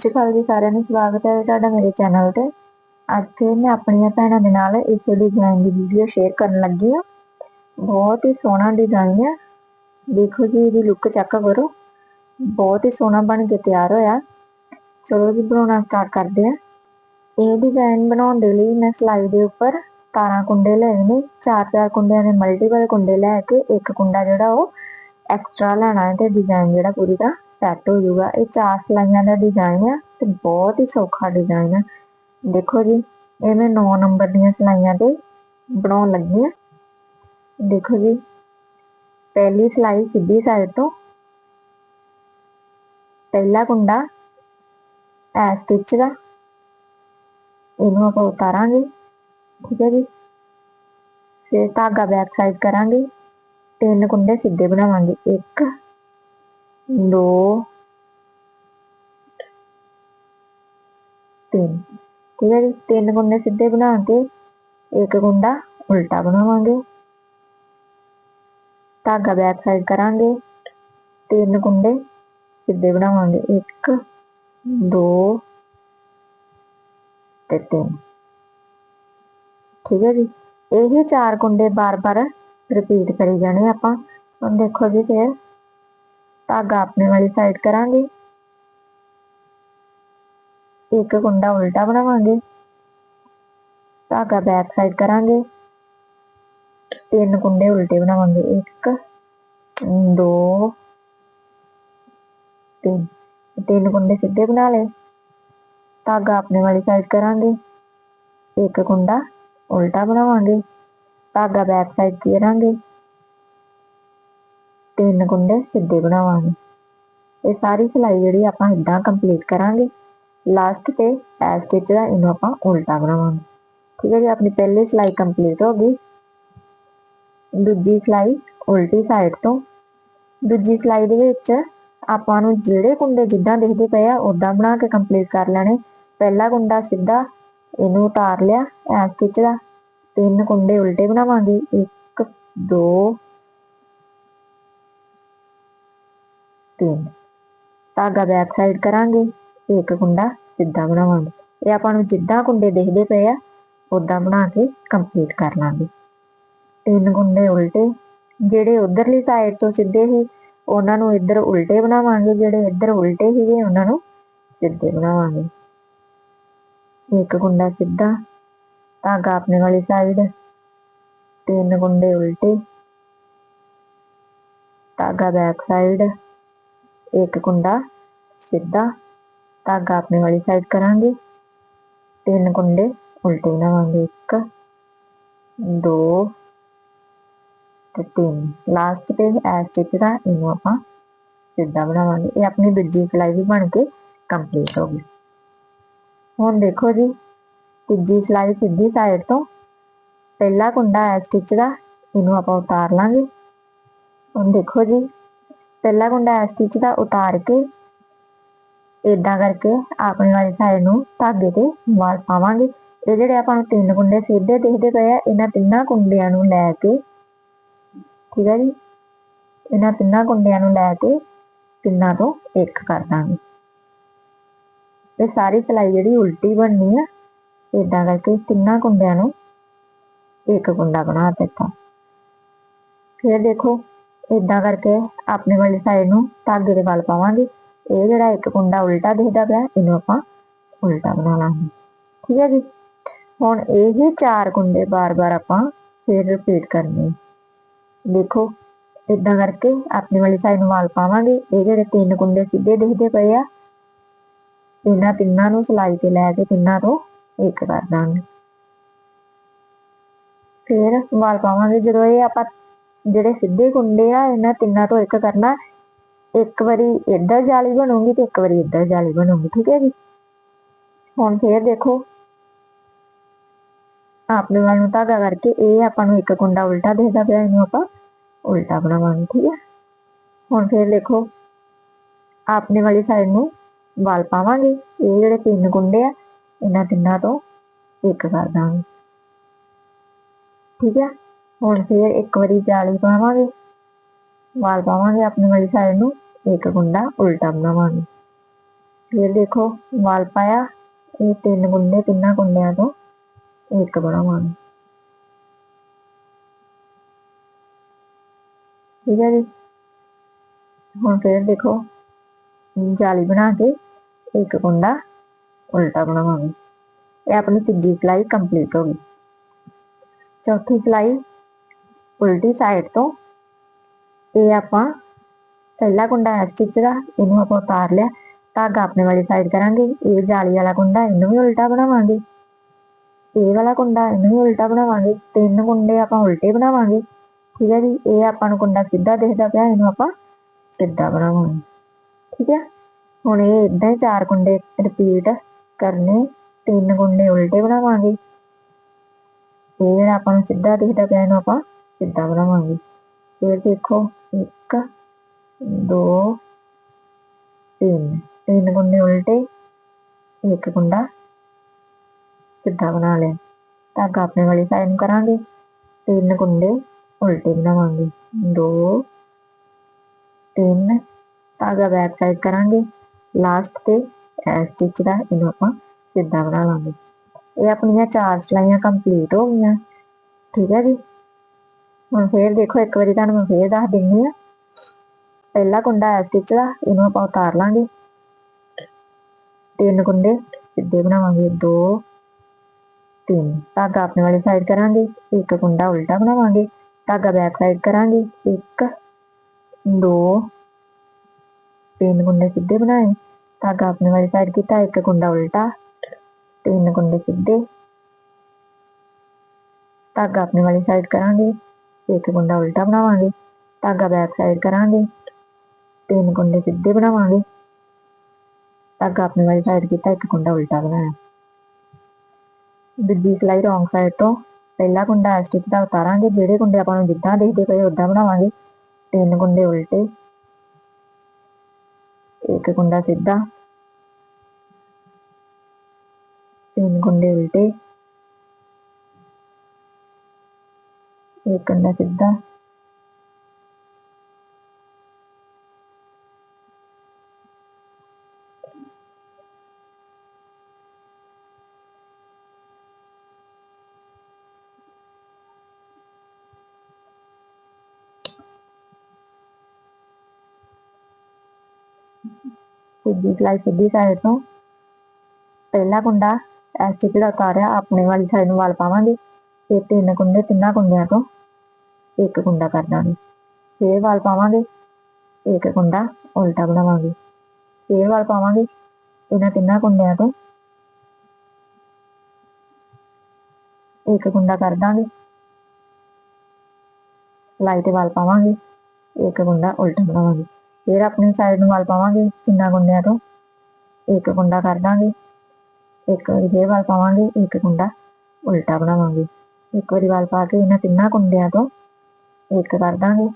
ਸਤਿ ਸ਼੍ਰੀ ਅਕਾਲ ਜੀ, ਸਾਰਿਆਂ ਨੂੰ ਸਵਾਗਤ ਹੈ ਤੁਹਾਡਾ ਮੇਰੇ ਚੈਨਲ ਤੇ। ਅੱਜ ਫਿਰ ਮੈਂ ਆਪਣੀਆਂ ਭੈਣਾਂ ਦੇ ਨਾਲ ਇਸ ਡਿਜ਼ਾਈਨ ਦੀ ਵੀਡੀਓ ਸ਼ੇਅਰ ਕਰਨ ਲੱਗੀ ਹਾਂ। ਬਹੁਤ ਹੀ ਸੋਹਣਾ ਡਿਜ਼ਾਈਨ ਹੈ। ਦੇਖੋ ਜੀ, ਇਹਦੀ ਲੁੱਕ ਚੈੱਕ ਕਰੋ। ਬਹੁਤ ਹੀ ਸੋਹਣਾ ਬਣ ਕੇ ਤਿਆਰ ਹੋਇਆ। ਚਲੋ ਜੀ, ਬਣਾਉਣਾ ਸਟਾਰਟ ਕਰਦੇ ਹਾਂ। ਇਹ ਡਿਜ਼ਾਈਨ ਬਣਾਉਣ ਦੇ ਲਈ ਮੈਂ ਸਲਾਈ ਦੇ ਉੱਪਰ 17 ਕੁੰਡੇ ਲਏ ਨੇ। ਚਾਰ ਚਾਰ ਕੁੰਡਿਆਂ ਦੇ ਮਲਟੀਪਲ ਕੁੰਡੇ ਲੈ ਕੇ ਇੱਕ ਕੁੰਡਾ ਜਿਹੜਾ ਉਹ ਐਕਸਟਰਾ ਲੈਣਾ ਹੈ ਤੇ ਡਿਜ਼ਾਈਨ ਜਿਹੜਾ ਪੂਰੀ ਦਾ ਸੈੱਟ ਹੋ ਜਾਊਗਾ। ਇਹ ਚਾਰ ਸਲਾਈਆਂ ਦਾ ਡਿਜ਼ਾਈਨ ਆ ਤੇ ਬਹੁਤ ਹੀ ਸੌਖਾ ਡਿਜ਼ਾਈਨ ਆ। ਦੇਖੋ ਜੀ ਇਹ ਮੈਂ 9 ਨੰਬਰ ਦੀਆਂ ਸਲਾਈਆਂ ਤੇ ਬਣਾਉਣ ਲੱਗੀ ਆ। ਦੇਖੋ ਜੀ, ਪਹਿਲੀ ਸਲਾਈ ਸਿੱਧੀ ਸਾਈਡ ਤੋਂ। ਪਹਿਲਾ ਕੁੰਡਾ ਐ ਸਟਿਚ ਦਾ। ਇਹਨੂੰ ਆਪਾਂ ਉਤਾਰਾਂਗੇ, ਠੀਕ ਹੈ ਜੀ। ਫਿਰ ਧਾਗਾ ਬੈਕ ਸਾਈਡ ਕਰਾਂਗੇ। ਤਿੰਨ ਕੁੰਡੇ ਸਿੱਧੇ ਬਣਾਵਾਂਗੇ। ਇੱਕ ਦੋ, ਤਿੰਨ। ਠੀਕ ਹੈ ਜੀ, ਤਿੰਨ ਕੁੰਡੇ ਸਿੱਧੇ ਬਣਾ ਕੇ ਇੱਕ ਗੁੰਡਾ ਉਲਟਾ ਬਣਾਵਾਂਗੇ। ਧਾਗਾ ਬੈਕ ਸਾਈਡ ਕਰਾਂਗੇ। ਤਿੰਨ ਕੁੰਡੇ ਸਿੱਧੇ ਬਣਾਵਾਂਗੇ। ਇੱਕ, ਦੋ ਤੇ ਤਿੰਨ। ਠੀਕ ਹੈ ਜੀ, ਇਹ ਚਾਰ ਕੁੰਡੇ ਬਾਰ-ਬਾਰ ਰਿਪੀਟ ਕਰੀ ਜਾਣੇ ਆਪਾਂ। ਹੁਣ ਦੇਖੋ ਜੀ ਫਿਰ ਧਾਗਾ ਆਪਣੇ ਵਾਲੀ ਸਾਈਡ ਕਰਾਂਗੇ। ਇੱਕ ਕੁੰਡਾ ਉਲਟਾ ਬਣਾਵਾਂਗੇ। ਧਾਗਾ ਬੈਕ ਸਾਈਡ ਕਰਾਂਗੇ। ਤਿੰਨ ਕੁੰਡੇ ਉਲਟੇ ਬਣਾਵਾਂਗੇ। ਇੱਕ, ਦੋ, ਤਿੰਨ। ਤਿੰਨ ਕੁੰਡੇ ਸਿੱਧੇ ਬਣਾ ਲਏ। ਧਾਗਾ ਆਪਣੇ ਵਾਲੀ ਸਾਈਡ ਕਰਾਂਗੇ। ਇੱਕ ਕੁੰਡਾ ਉਲਟਾ ਬਣਾਵਾਂਗੇ। ਧਾਗਾ ਬੈਕ ਸਾਈਡ ਕਰਾਂਗੇ ਤਿੰਨ ਕੁੰਡੇ ਸਿੱਧੇ ਬਣਾਵਾਂਗੇ। ਇਹ ਸਾਰੀ ਸਿਲਾਈ ਜਿਹੜੀ ਆਪਾਂ ਇਦਾਂ ਕੰਪਲੀਟ ਕਰਾਂਗੇ। ਲਾਸਟ ਤੇ ਐ ਸਟਿਚ ਦਾ ਇਹਨੂੰ ਆਪਾਂ ਉਲਟਾ ਬਣਾਵਾਂਗੇ। ਠੀਕ ਹੈ ਜੀ, ਆਪਣੀ ਪਹਿਲੀ ਸਿਲਾਈ ਕੰਪਲੀਟ ਹੋ ਗਈ। ਦੂਜੀ ਸਿਲਾਈ ਉਲਟੀ ਸਾਈਡ ਤੋਂ। ਦੂਜੀ ਸਿਲਾਈ ਦੇ ਵਿੱਚ ਆਪਾਂ ਨੂੰ ਜਿਹੜੇ ਕੁੰਡੇ ਜਿੱਦਾਂ ਦਿਖਦੇ ਪਏ ਆ ਉਦਾਂ ਬਣਾ ਕੇ ਕੰਪਲੀਟ ਕਰ ਲੈਣੇ। ਪਹਿਲਾ ਕੁੰਡਾ ਸਿੱਧਾ ਇਹਨੂੰ ਉਤਾਰ ਲਿਆ ਐ ਸਟਿਚ ਦਾ। ਤਿੰਨ ਕੁੰਡੇ ਉਲਟੇ ਬਣਾਵਾਂਗੇ। 1 2 3 ਧਾਗਾ ਬੈਕ ਸਾਈਡ ਕਰਾਂਗੇ, ਇੱਕ ਕੁੰਡਾ ਸਿੱਧਾ ਬਣਾਵਾਂਗੇ। ਇਹ ਆਪਾਂ ਨੂੰ ਜਿੱਦਾਂ ਕੁੰਡੇ ਦਿਖਦੇ ਪਏ ਆ ਉਦਾਂ ਬਣਾ ਕੇ ਕੰਪਲੀਟ ਕਰ ਲਾਂਗੇ। ਤਿੰਨ ਕੁੰਡੇ ਉਲਟੇ, ਜਿਹੜੇ ਉਧਰਲੀ ਸਾਈਡ ਤੋਂ ਸਿੱਧੇ ਸੀ, ਉਹਨਾਂ ਨੂੰ ਇੱਧਰ ਉਲਟੇ ਬਣਾਵਾਂਗੇ, ਜਿਹੜੇ ਇੱਧਰ ਉਲਟੇ ਸੀਗੇ, ਉਹਨਾਂ ਨੂੰ ਸਿੱਧੇ ਬਣਾਵਾਂਗੇ। ਇੱਕ ਗੁੰਡਾ ਸਿੱਧਾ, ਧਾਗਾ ਆਪਣੇ ਵਾਲੀ ਸਾਈਡ ਤਿੰਨ ਗੁੰਡੇ ਉਲਟੇ, ਧਾਗਾ ਬੈਕ ਸਾਈਡ ਇੱਕ ਕੁੰਡਾ ਸਿੱਧਾ, ਧਾਗਾ ਆਪਣੇ ਵਾਲੀ ਸਾਈਡ ਕਰਾਂਗੇ। ਤਿੰਨ ਕੁੰਡੇ ਉਲਟੇ ਬਣਾਵਾਂਗੇ 1 2 ਤੇ 3 ਲਾਸਟ ਤੇ ਐ ਸਟਿਚ ਦਾ ਇਹਨੂੰ ਆਪਾਂ ਸਿੱਧਾ ਬਣਾਵਾਂਗੇ। ਇਹ ਆਪਣੀ ਦੂਜੀ ਸਿਲਾਈ ਵੀ ਬਣ ਕੇ ਕੰਪਲੀਟ ਹੋ ਗਈ। ਹੁਣ ਦੇਖੋ ਜੀ, ਤੀਜੀ ਸਿਲਾਈ ਸਿੱਧੀ ਸਾਈਡ ਤੋਂ ਪਹਿਲਾ ਕੁੰਡਾ ਐ ਸਟਿਚ ਦਾ, ਇਹਨੂੰ ਆਪਾਂ ਉਤਾਰ ਲਾਂਗੇ। ਹੁਣ ਦੇਖੋ ਜੀ ਪਹਿਲਾ ਕੁੰਡਾ ਐ ਸਟਿਚ ਦਾ ਉਤਾਰ ਕੇ ਇਦਾਂ ਕਰਕੇ ਆਪਣੀ ਵਾਲੀ ਸਾਈਡ ਨੂੰ ਧਾਗੇ ਤੇ ਵਾਲ ਪਾਵਾਂਗੇ। ਇਹ ਜਿਹੜੇ ਆਪਾਂ ਨੂੰ ਤਿੰਨ ਕੁੰਡੇ ਸਿੱਧੇ ਦਿਖਦੇ ਪਏ ਆ, ਇਹਨਾਂ ਤਿੰਨਾਂ ਕੁੰਡਿਆਂ ਨੂੰ ਲੈ ਕੇ, ਠੀਕ ਹੈ ਜੀ? ਇਹਨਾਂ ਤਿੰਨਾਂ ਕੁੰਡਿਆਂ ਨੂੰ ਲੈ ਕੇ ਤਿੰਨਾਂ ਤੋਂ ਇੱਕ ਕਰ ਦਾਂਗੇ। ਇਹ ਸਾਰੀ ਸਲਾਈ ਜਿਹੜੀ ਉਲਟੀ ਬਣਨੀ ਆ ਇਦਾਂ ਕਰਕੇ ਤਿੰਨਾਂ ਕੁੰਡਿਆਂ ਨੂੰ ਇੱਕ ਕੁੰਡਾ ਬਣਾ ਦਿੱਤਾ। ਫਿਰ ਦੇਖੋ ਇਦਾਂ ਕਰਕੇ ਆਪਣੇ ਵਾਲੀ ਸਾਈਡ ਨੂੰ ਧਾਗੇ ਦੇ ਵੱਲ ਪਾਵਾਂਗੇ। ਇਹ ਜਿਹੜਾ ਇੱਕ ਕੁੰਡਾ ਉਲਟਾ ਦਿਖਦਾ ਪਿਆ, ਇਹਨੂੰ ਆਪਾਂ ਉਲਟਾ ਬਣਾ ਲਾਂਗੇ। ਠੀਕ ਹੈ ਜੀ? ਹੁਣ ਇਹ ਹੀ ਚਾਰ ਕੁੰਡੇ ਬਾਰ-ਬਾਰ ਆਪਾਂ ਫਿਰ ਰਿਪੀਟ ਕਰਨੇ ਦੇਖੋ ਇਦਾਂ ਕਰਕੇ ਆਪਣੇ ਵਾਲੀ ਸਾਈਡ ਨੂੰ ਵਾਲ ਪਾਵਾਂਗੇ। ਇਹ ਜਿਹੜੇ ਤਿੰਨ ਕੁੰਡੇ ਸਿੱਧੇ ਦਿਖਦੇ ਪਏ ਆ, ਇਹਨਾਂ ਤਿੰਨਾਂ ਨੂੰ ਸਲਾਈ ਤੇ ਲੈ ਕੇ ਤਿੰਨਾਂ ਤੋਂ ਇੱਕ ਕਰ ਦਾਂਗੇ। ਫੇਰ ਵਾਲ ਪਾਵਾਂਗੇ। ਜਦੋਂ ਇਹ ਆਪਾਂ ਜਿਹੜੇ ਸਿੱਧੇ ਕੁੰਡੇ ਆ, ਇਹਨਾਂ ਤਿੰਨਾਂ ਤੋਂ ਇੱਕ ਕਰਨਾ। ਇੱਕ ਵਾਰੀ ਇੱਧਰ ਜਾਲੀ ਬਣੂਗੀ ਤੇ ਇੱਕ ਵਾਰੀ ਇੱਧਰ ਜਾਲੀ ਬਣੂਗੀ, ਠੀਕ ਹੈ ਜੀ? ਹੁਣ ਫੇਰ ਦੇਖੋ। ਆਪਣੇ ਵੱਲ ਨੂੰ ਧਾਗਾ ਕਰਕੇ ਇਹ ਆਪਾਂ ਨੂੰ ਇੱਕ ਕੁੰਡਾ ਉਲਟਾ ਦੇਦਾ ਪਿਆ, ਇਹਨੂੰ ਆਪਾਂ ਉਲਟਾ ਬਣਾਵਾਂਗੇ, ਠੀਕ ਹੈ? ਹੁਣ ਫੇਰ ਦੇਖੋ ਆਪਣੇ ਵਾਲੀ ਸਾਈਡ ਨੂੰ ਵਾਲ ਪਾਵਾਂਗੇ। ਇਹ ਜਿਹੜੇ ਤਿੰਨ ਕੁੰਡੇ ਆ, ਇਹਨਾਂ ਤਿੰਨਾਂ ਤੋਂ ਇੱਕ ਕਰ ਦਾਂਗੇ। ਠੀਕ ਹੈ? ਹੁਣ ਫਿਰ ਇੱਕ ਵਾਰੀ ਜਾਲੀ ਪਾਵਾਂਗੇ। ਵਾਲ ਪਾਵਾਂਗੇ ਆਪਣੀ ਵਾਲੀ ਸਾਈਡ ਨੂੰ, ਇੱਕ ਗੁੰਡਾ ਉਲਟਾ ਬਣਾਵਾਂਗੇ। ਫਿਰ ਦੇਖੋ, ਵਾਲ ਪਾਇਆ, ਇਹ ਤਿੰਨ ਗੁੰਡੇ, ਤਿੰਨਾਂ ਗੁੰਡਿਆਂ ਤੋਂ ਇੱਕ ਬਣਾਵਾਂਗੇ। ਠੀਕ ਹੈ ਜੀ? ਹੁਣ ਫਿਰ ਦੇਖੋ, ਜਾਲੀ ਬਣਾ ਕੇ ਇੱਕ ਕੁੰਡਾ ਉਲਟਾ ਬਣਾਵਾਂਗੇ। ਇਹ ਆਪਣੀ ਤੀਜੀ ਸਿਲਾਈ ਕੰਪਲੀਟ ਹੋ ਗਈ। ਚੌਥੀ ਸਿਲਾਈ ਉਲਟੀ ਸਾਈਡ ਤੋਂ ਇਹ ਆਪਾਂ ਪਹਿਲਾ ਕੁੰਡਾ ਹੈ ਸਟਿਚ ਦਾ, ਇਹਨੂੰ ਆਪਾਂ ਉਤਾਰ ਲਿਆ ਧਾਗਾ ਆਪਣੇ ਵਾਲੀ ਸਾਈਡ ਕਰਾਂਗੇ, ਇਹ ਜਾਲੀ ਵਾਲਾ ਕੁੰਡਾ, ਇਹਨੂੰ ਵੀ ਉਲਟਾ ਬਣਾਵਾਂਗੇ। ਇਹ ਵਾਲਾ ਕੁੰਡਾ, ਇਹਨੂੰ ਵੀ ਉਲਟਾ ਬਣਾਵਾਂਗੇ, ਤਿੰਨ ਕੁੰਡੇ ਆਪਾਂ ਉਲਟੇ ਬਣਾਵਾਂਗੇ, ਠੀਕ ਹੈ ਜੀ? ਇਹ ਆਪਾਂ ਨੂੰ ਕੁੰਡਾ ਸਿੱਧਾ ਦਿਖਦਾ ਪਿਆ, ਇਹਨੂੰ ਆਪਾਂ ਸਿੱਧਾ ਬਣਾਵਾਂਗੇ, ਠੀਕ ਹੈ? ਹੁਣ ਇਹ ਇਦਾਂ ਹੀ ਚਾਰ ਕੁੰਡੇ ਰਿਪੀਟ ਕਰਨੇ, ਤਿੰਨ ਕੁੰਡੇ ਉਲਟੇ ਬਣਾਵਾਂਗੇ। ਇਹ ਜਿਹੜਾ ਆਪਾਂ ਨੂੰ ਸਿੱਧਾ ਦਿਖਦਾ ਪਿਆ, ਇਹਨੂੰ ਆਪਾਂ ਸਿੱਧਾ ਬਣਾਵਾਂਗੇ? ਫਿਰ ਦੇਖੋ 1 2 ਤਿੰਨ। ਤਿੰਨ ਕੁੰਡੇ ਉਲਟੇ, ਇੱਕ ਗੁੰਡਾ। ਸਿੱਧਾ ਬਣਾ ਲਿਆ? ਧਾਗਾ ਆਪਣੇ ਵਾਲੀ ਸਾਈਡ ਨੂੰ ਕਰਾਂਗੇ। ਤਿੰਨ ਕੁੰਡੇ ਉਲਟੇ ਬਣਾਵਾਂਗੇ। 2 ਤਿੰਨ। ਧਾਗਾ ਬੈਕ ਸਾਈਡ ਕਰਾਂਗੇ। ਲਾਸਟ ਤੇ ਇਹ ਸਟਿਚ ਦਾ, ਇਹਨੂੰ ਆਪਾਂ ਸਿੱਧਾ ਬਣਾ ਲਾਂਗੇ? ਇਹ ਆਪਣੀਆਂ ਚਾਰ ਸਲਾਈਆਂ ਕੰਪਲੀਟ ਹੋ ਗਈਆਂ। ਠੀਕ ਹੈ ਜੀ? ਹੁਣ ਫੇਰ ਦੇਖੋ, ਇੱਕ ਵਾਰੀ ਤੁਹਾਨੂੰ ਮੈਂ ਫੇਰ ਦੱਸ ਦਿੰਨੀ ਆ ਪਹਿਲਾ ਕੁੰਡਾ ਹੈ ਸਟਿਚ ਦਾ, ਇਹਨੂੰ ਆਪਾਂ ਉਤਾਰ ਲਾਂਗੇ। ਤਿੰਨ ਕੁੰਡੇ ਸਿੱਧੇ ਬਣਾਵਾਂਗੇ 2 3 ਧਾਗਾ ਆਪਣੇ ਵਾਲੀ ਸਾਈਡ ਕਰਾਂਗੇ, ਇੱਕ ਕੁੰਡਾ ਉਲਟਾ ਬਣਾਵਾਂਗੇ। ਧਾਗਾ ਬੈਕ ਸਾਈਡ ਕਰਾਂਗੇ 1 2 ਤਿੰਨ ਕੁੰਡੇ ਸਿੱਧੇ ਬਣਾਏ। ਧਾਗਾ ਆਪਣੇ ਵਾਲੀ ਸਾਈਡ ਕੀਤਾ, ਇੱਕ ਕੁੰਡਾ ਉਲਟਾ, ਤਿੰਨ ਕੁੰਡੇ ਸਿੱਧੇ। ਧਾਗਾ ਆਪਣੇ ਵਾਲੀ ਸਾਈਡ ਕਰਾਂਗੇ। ਇੱਕ ਕੁੰਡਾ ਉਲਟਾ ਬਣਾਵਾਂਗੇ, ਧਾਗਾ ਬੈਕ ਸਾਈਡ ਕਰਾਂਗੇ, ਤਿੰਨ ਕੁੰਡੇ ਸਿੱਧੇ ਬਣਾਵਾਂਗੇ। ਧਾਗਾ ਆਪਣੇ ਵਾਲੀ ਸਾਈਡ ਕੀਤਾ, ਇੱਕ ਕੁੰਡਾ ਉਲਟਾ ਬਣਾਇਆ। ਦੂਜੀ ਸਿਲਾਈ ਰੋਂਗ ਸਾਈਡ ਤੋਂ ਪਹਿਲਾ ਕੁੰਡਾ ਸਟਿਚ ਦਾ ਉਤਾਰਾਂਗੇ, ਜਿਹੜੇ ਕੁੰਡੇ ਆਪਾਂ ਨੂੰ ਜਿੱਦਾਂ ਦੇਖਦੇ ਪਏ ਉਦਾਂ ਬਣਾਵਾਂਗੇ। ਤਿੰਨ ਕੁੰਡੇ ਉਲਟੇ, ਇੱਕ ਕੁੰਡਾ ਸਿੱਧਾ, ਤਿੰਨ ਕੁੰਡੇ ਉਲਟੇ। ਇੱਕ ਕੁੰਡਾ ਸਿੱਧਾ। ਸਿੱਧੀ ਸਿਲਾਈ ਸਿੱਧੀ ਸਾਈਡ ਤੋਂ। ਪਹਿਲਾ ਕੁੰਡਾ ਇਸ ਸਟਿਚ ਦਾ ਉਤਾਰਿਆ, ਆਪਣੇ ਵਾਲੀ ਸਾਈਡ ਨੂੰ ਵਾਲ ਪਾਵਾਂਗੇ। ਫਿਰ ਤਿੰਨ ਕੁੰਡੇ, ਤਿੰਨਾਂ ਕੁੰਡਿਆਂ ਤੋਂ ਇੱਕ ਕੁੰਡਾ ਕਰ ਦਾਂਗੇ। ਫੇਰ ਵਾਲ ਪਾਵਾਂਗੇ, ਇੱਕ ਕੁੰਡਾ ਉਲਟਾ ਬਣਾਵਾਂਗੇ। ਫੇਰ ਵਾਲ ਪਾਵਾਂਗੇ, ਇਹਨਾਂ ਤਿੰਨਾਂ ਕੁੰਡਿਆਂ ਤੋਂ ਇੱਕ ਕੁੰਡਾ ਕਰ ਦਾਂਗੇ। ਸਿਲਾਈ ਤੇ ਵਾਲ ਪਾਵਾਂਗੇ, ਇੱਕ ਕੁੰਡਾ ਉਲਟਾ ਬਣਾਵਾਂਗੇ। ਫਿਰ ਆਪਣੀ ਸਾਈਡ ਨੂੰ ਵਾਲ ਪਾਵਾਂਗੇ, ਤਿੰਨਾਂ ਕੁੰਡਿਆਂ ਤੋਂ ਇੱਕ ਕੁੰਡਾ ਕਰ ਦਾਂਗੇ। ਇੱਕ ਵਾਰੀ ਫੇਰ ਵਾਲ ਪਾਵਾਂਗੇ, ਇੱਕ ਕੁੰਡਾ ਉਲਟਾ ਬਣਾਵਾਂਗੇ। ਇੱਕ ਵਾਰੀ ਵਾਲ ਪਾ ਕੇ ਇਹਨਾਂ ਤਿੰਨਾਂ ਕੁੰਡਿਆਂ ਤੋਂ ਇੱਕ ਕਰ ਦਾਂਗੇ।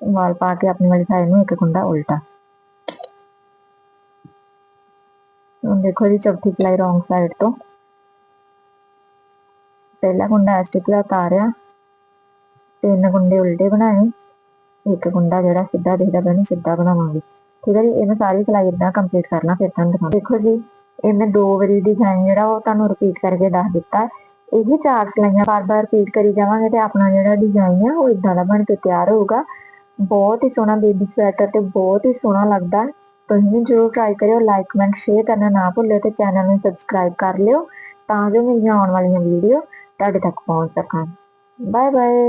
ਵਾਲ ਪਾ ਕੇ ਆਪਣੀ ਵਾਲੀ ਸਾਈਡ ਨੂੰ ਇੱਕ ਕੁੰਡਾ ਉਲਟਾ। ਹੁਣ ਦੇਖੋ ਜੀ ਚੌਥੀ ਸਿਲਾਈ ਰੋਂਗ ਸਾਈਡ ਤੋਂ। ਪਹਿਲਾ ਕੁੰਡਾ ਸਟਿਚ ਦਾ ਉਤਾਰਿਆ। ਤਿੰਨ ਕੁੰਡੇ ਉਲਟੇ ਬਣਾਏ। ਇੱਕ ਕੁੰਡਾ ਜਿਹੜਾ ਸਿੱਧਾ ਦਿਖਦਾ ਪਿਆ, ਉਹਨੂੰ ਸਿੱਧਾ ਬਣਾਵਾਂਗੇ। ਠੀਕ ਹੈ ਜੀ, ਇਹਨੂੰ ਸਾਰੀ ਸਿਲਾਈ ਇਦਾਂ ਕੰਪਲੀਟ ਕਰਨਾ, ਫਿਰ ਤੁਹਾਨੂੰ ਦਿਖਾਉਂਦਾ ਦੇਖੋ ਜੀ, ਇਹਨੇ ਦੋ ਵਾਰੀ ਡਿਜ਼ਾਈਨ ਜਿਹੜਾ ਉਹ ਤੁਹਾਨੂੰ ਰਿਪੀਟ ਕਰਕੇ ਦੱਸ ਦਿੱਤਾ। ਇਹ ਵੀ ਚਾਰ ਸਿਲਾਈਆਂ ਬਾਰ-ਬਾਰ ਰਿਪੀਟ ਕਰੀ ਜਾਵਾਂਗੇ ਤੇ ਆਪਣਾ ਜਿਹੜਾ ਡਿਜ਼ਾਈਨ ਆ, ਉਹ ਇਦਾਂ ਦਾ ਬਣ ਕੇ ਤਿਆਰ ਹੋਊਗਾ। ਬਹੁਤ ਹੀ ਸੋਹਣਾ ਬੇਬੀ ਸਵੈਟਰ ਤੇ ਬਹੁਤ ਹੀ ਸੋਹਣਾ ਲੱਗਦਾ। ਤੁਸੀਂ ਵੀ ਜ਼ਰੂਰ ਟਰਾਈ ਕਰਿਓ ਲਾਈਕ ਕਮੈਂਟ ਸ਼ੇਅਰ ਕਰਨਾ ਨਾ ਭੁੱਲਿਓ ਤੇ ਚੈਨਲ ਨੂੰ ਸਬਸਕ੍ਰਾਈਬ ਕਰ ਲਿਓ ਤਾਂ ਜੋ ਮੇਰੀਆਂ ਆਉਣ ਵਾਲੀਆਂ ਵੀਡੀਓ ਤੁਹਾਡੇ ਤੱਕ ਪਹੁੰਚ ਸਕਣ। Bye bye